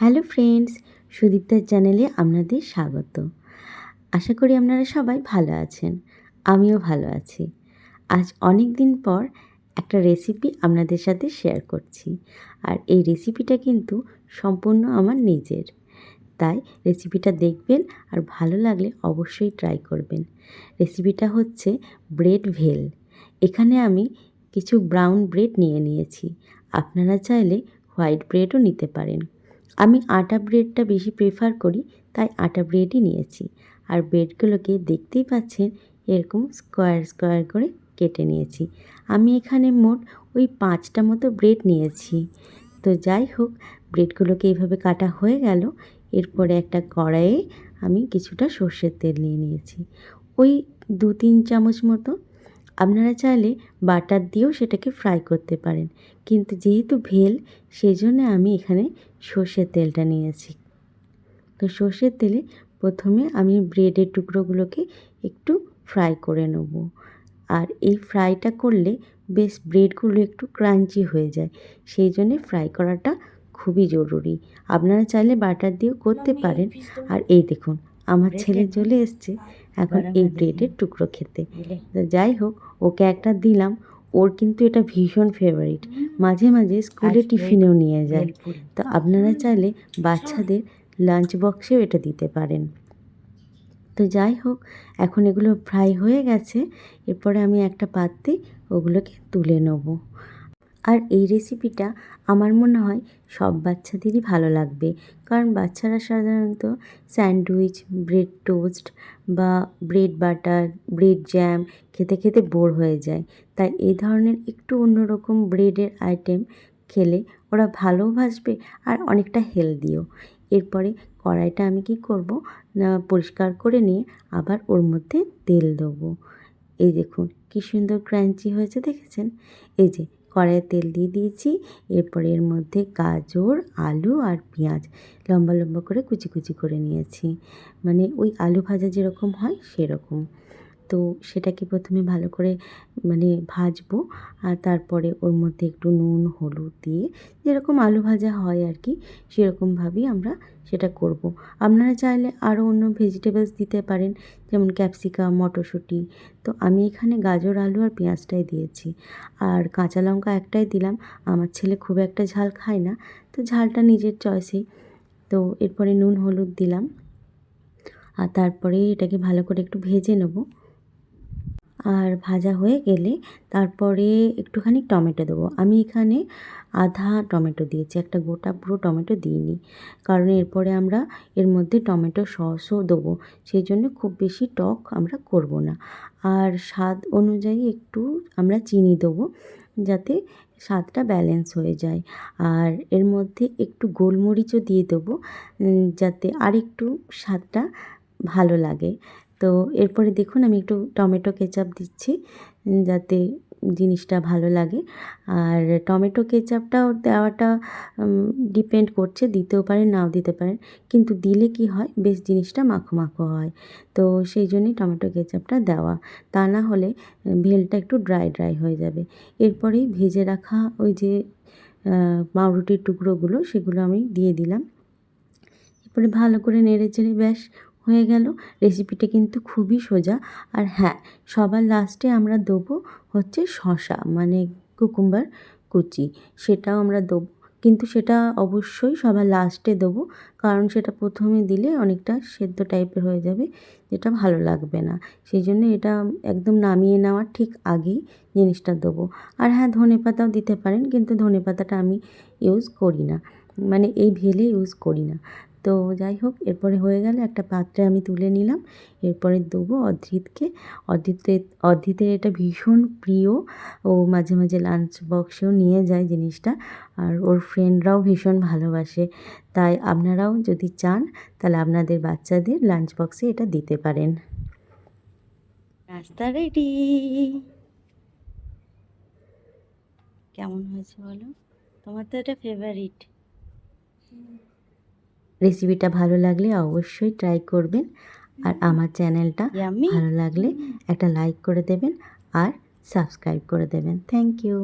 Hello friends, সুদীপ্তার চ্যানেলে আপনাদের স্বাগত। আশা করি আপনারা সবাই ভালো আছেন, আমিও ভালো আছি। আজ অনেক দিন পর একটা রেসিপি আপনাদের সাথে শেয়ার করছি। আর এই রেসিপিটা কিন্তু সম্পূর্ণ আমার নিজের। তাই রেসিপিটা দেখবেন আর ভালো লাগলে অবশ্যই ট্রাই করবেন। রেসিপিটা হচ্ছে ব্রেড ভেল এখানে আমি কিছু ব্রাউন ব্রেড নিয়ে নিয়েছি। আপনারা চাইলে হোয়াইট ব্রেডও নিতে পারেন। আমি আটা ব্রেডটা বেশি প্রেফার করি, তাই আটা ব্রেডই নিয়েছি। আর ব্রেডগুলোকে দেখতেই পাচ্ছেন, এরকম স্কোয়ার স্কোয়ার করে কেটে নিয়েছি। আমি এখানে মোট ওই পাঁচটা মতো ব্রেড নিয়েছি। তো যাই হোক ব্রেডগুলোকে এইভাবে কাটা হয়ে গেল। এরপরে একটা কড়াইয়ে আমি কিছুটা সর্ষের তেল নিয়ে নিয়েছি। ওই দু তিন চামচ মতো আপনারা চাইলে বাটার দিয়েও সেটাকে ফ্রাই করতে পারেন। কিন্তু যেহেতু ভেল সেই জন্য আমি এখানে সর্ষের তেলটা নিয়েছি। তো সর্ষের তেলে প্রথমে আমি ব্রেডের টুকরোগুলোকে একটু ফ্রাই করে নেব। আর এই ফ্রাইটা করলে বেশ ব্রেডগুলো একটু ক্রাঞ্চি হয়ে যায়। সেই জন্যে ফ্রাই করাটা খুবই জরুরি। আপনারা চাইলে বাটার দিয়েও করতে পারেন। আর এই দেখুন আমার ছেলে চলে এসছে এখন এই ব্রেডের টুকরো খেতে। তো যাই হোক ওকে একটা দিলাম। ওর কিন্তু এটা ভীষণ ফেভারিট মাঝে মাঝে স্কুলে টিফিনেও নিয়ে যায়। তো আপনারা চাইলে বাচ্চাদের লাঞ্চ বক্সেও এটা দিতে পারেন। তো যাই হোক এখন এগুলো ফ্রাই হয়ে গেছে। এরপরে আমি একটা পাত্রে ওগুলোকে তুলে নেব। আর এই রেসিপিটা আমার মনে হয় সব বাচ্চাদেরই ভালো লাগবে। কারণ বাচ্চারা সাধারণত স্যান্ডউইচ, ব্রেড টোস্ট বা ব্রেড বাটার, ব্রেড জ্যাম খেতে খেতে বোর হয়ে যায়। তাই এই ধরনের একটু অন্যরকম ব্রেডের আইটেম খেলে ওরা ভালোও ভাসবে আর অনেকটা হেলদিও। এরপরে কড়াইটা আমি কি করব? না, পরিষ্কার করে নিয়ে আবার ওর মধ্যে তেল দেবো। এই দেখুন, কী সুন্দর ক্রাঞ্চি হয়েছে, দেখেছেন? এই যে কড়াইয়ে তেল দিয়ে দিয়েছি। এরপর এর মধ্যে গাজর, আলু আর পেঁয়াজ লম্বা লম্বা করে কুচি কুচি করে নিয়েছি। মানে ওই আলু ভাজা যেরকম হয় সেরকম। তো সেটাকে প্রথমে ভালো করে মানে ভাজবো আর তারপরে ওর মধ্যে একটু নুন, হলুদ দিয়ে যেরকম আলু ভাজা হয় আর কি সেরকমভাবেই আমরা সেটা করব। আপনারা চাইলে আরও অন্য ভেজিটেবলস দিতে পারেন, যেমন ক্যাপসিকাম মটরশুঁটি। তো আমি এখানে গাজর, আলু আর পেঁয়াজটাই দিয়েছি। আর কাঁচা লঙ্কা একটাই দিলাম, আমার ছেলে খুব একটা ঝাল খায় না, তো ঝালটা নিজের চয়েসেই তো এরপরে নুন, হলুদ দিলাম। আর তারপরে এটাকে ভালো করে একটু ভেজে নেব। আর ভাজা হয়ে গেলে তারপরে একটুখানি টমেটো দেবো। আমি এখানে আধা টমেটো দিয়েছি, একটা গোটা পুরো টমেটো দিইনি। কারণ এরপরে আমরা এর মধ্যে টমেটো সসও দেবো সেই জন্য খুব বেশি টক আমরা করব না। আর স্বাদ অনুযায়ী একটু আমরা চিনি দেবো, যাতে স্বাদটা ব্যালেন্স হয়ে যায়। আর এর মধ্যে একটু গোলমরিচও দিয়ে দেবো যাতে আর একটু স্বাদটা ভালো লাগে। তো এরপরে দেখুন আমি একটু টমেটো কেচাপ দিচ্ছি যাতে জিনিসটা ভালো লাগে। আর টমেটো কেচাপটাও দেওয়াটা ডিপেন্ড করছে, দিতেও পারেন, নাও দিতে পারেন। কিন্তু দিলে কি হয়, বেশ জিনিসটা মাখো মাখো হয়। তো সেই জন্যই টমেটো কেচাপটা দেওয়া। তা না হলে ভেলটা একটু ড্রাই ড্রাই হয়ে যাবে। এরপরেই ভেজে রাখা ওই যে পাউরুটির টুকরোগুলো, সেগুলো আমি দিয়ে দিলাম। এরপরে ভালো করে নেড়ে চেড়ে ব্যাস হয়ে গেল। রেসিপিটা কিন্তু খুবই সোজা। আর হ্যাঁ সবার লাস্টে আমরা দেবো হচ্ছে শশা মানে কুকুম্বার কুচি। সেটাও আমরা দেবো। কিন্তু সেটা অবশ্যই সবার লাস্টে দেবো। কারণ সেটা প্রথমে দিলে অনেকটা সেদ্ধ টাইপের হয়ে যাবে, যেটা ভালো লাগবে না। সেই জন্য এটা একদম নামিয়ে নেওয়ার ঠিক আগেই জিনিসটা দেবো। আর হ্যাঁ ধনে পাতাও দিতে পারেন, কিন্তু ধনে পাতাটা আমি ইউজ করি না। মানে এই ভেলে ইউজ করি না। তো যাই হোক, এরপরে হয়ে গেলে একটা পাত্রে আমি তুলে নিলাম। এরপরে দেবো অদ্রিতকে। অদ্রিতের অদ্রিতের এটা ভীষণ প্রিয়। ও মাঝে মাঝে লাঞ্চ বক্সেও নিয়ে যায় জিনিসটা। আর ওর ফ্রেন্ডরাও ভীষণ ভালোবাসে। তাই আপনারাও যদি চান, তাহলে আপনাদের বাচ্চাদের লাঞ্চ বক্সে এটা দিতে পারেন। রাস্তা রেডি কেমন হয়েছে বলো? তোমার তো এটা ফেভারিট রেসিপিটা ভালো লাগলে অবশ্যই ট্রাই করবেন। আর আমার চ্যানেলটা ভালো লাগলে একটা লাইক করে দেবেন আর সাবস্ক্রাইব করে দেবেন। Thank you